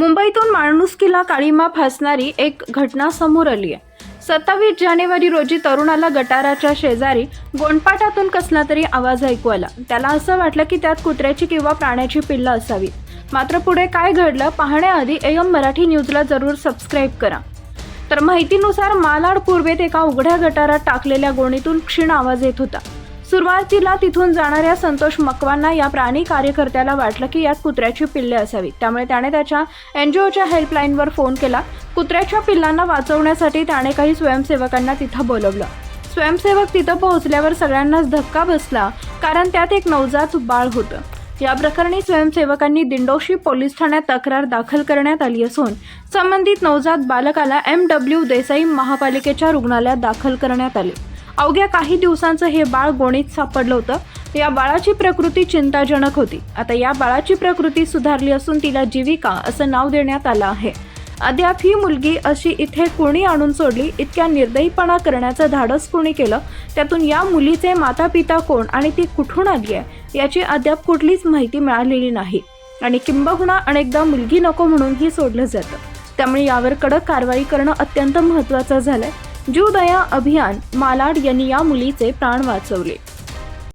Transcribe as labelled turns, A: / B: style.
A: मुंबईतून माणुसकीला काळीमा फासणारी एक घटना समोर आली आहे. सत्तावीस जानेवारी रोजी तरुणाला गटाराच्या शेजारी गोंडपाटातून कसला तरी आवाज ऐकू आला. त्याला असं वाटलं की त्यात कुत्र्याची किंवा प्राण्याची पिल्लं असावी मात्र पुढे काय घडलं पाहण्याआधी एम मराठी न्यूजला जरूर सबस्क्राईब करा. तर माहितीनुसार मालाड पूर्वेत एका उघड्या गटारात टाकलेल्या गोणीतून क्षीण आवाज येत होता. सुरुवातीला तिथून जाणाऱ्या संतोष मकवांना या प्राणी कार्यकर्त्याला वाटलं की यात कुत्र्याची पिल्ले असावी. त्यामुळे त्याने त्याच्या एनजीओच्या हेल्पलाईनवर फोन केला. कुत्र्याच्या पिल्लांना वाचवण्यासाठी त्याने काही स्वयंसेवकांना तिथं बोलवलं. स्वयंसेवक तिथं पोहोचल्यावर सगळ्यांनाच धक्का बसला कारण त्यात एक नवजात बाळ होतं. या प्रकरणी स्वयंसेवकांनी दिंडोशी पोलीस ठाण्यात तक्रार दाखल करण्यात आली असून संबंधित नवजात बालकाला एम डब्ल्यू देसाई महापालिकेच्या रुग्णालयात दाखल करण्यात आले. अवघ्या काही दिवसांचं हे बाळ गोणीत सापडलं होतं. या बाळाची प्रकृती चिंताजनक होती. आता या बाळाची प्रकृती सुधारली असून तिला जीविका असं नाव देण्यात आलं आहे. अद्याप ही मुलगी अशी इथे कोणी आणून सोडली इतक्या निर्दयीपणा करण्याचं धाडस कोणी केलं त्यातून या मुलीचे माता पिता कोण आणि ती कुठून आली आहे याची अद्याप कुठलीच माहिती मिळालेली नाही. आणि किंबहुना अनेकदा मुलगी नको म्हणूनही सोडलं जातं. त्यामुळे यावर कडक कारवाई करणं अत्यंत महत्त्वाचं झालं आहे जीवदया अभियान मालाड यांनी या मुलीचे प्राण वाचवले.